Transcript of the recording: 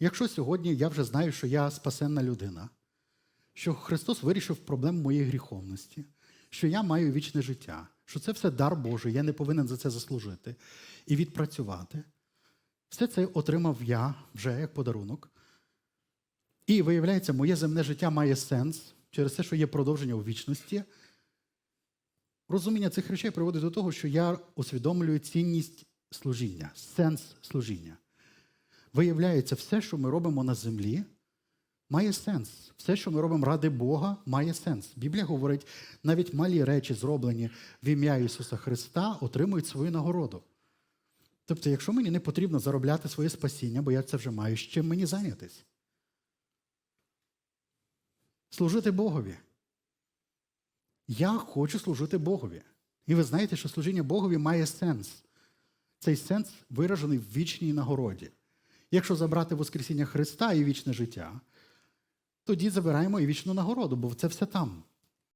Якщо сьогодні я вже знаю, що я спасенна людина, що Христос вирішив проблему моєї гріховності, що я маю вічне життя, що це все дар Божий, я не повинен за це заслужити і відпрацювати. Все це отримав я вже як подарунок. І виявляється, моє земне життя має сенс через те, що є продовження у вічності. Розуміння цих речей приводить до того, що я усвідомлюю цінність служіння, сенс служіння. Виявляється, все, що ми робимо на землі, має сенс. Все, що ми робимо ради Бога, має сенс. Біблія говорить, навіть малі речі, зроблені в ім'я Ісуса Христа, отримують свою нагороду. Тобто, якщо мені не потрібно заробляти своє спасіння, бо я це вже маю, з чим мені зайнятись? Служити Богові. Я хочу служити Богові. І ви знаєте, що служіння Богові має сенс. Цей сенс виражений в вічній нагороді. Якщо забрати Воскресіння Христа і вічне життя, тоді забираємо і вічну нагороду, бо це все там.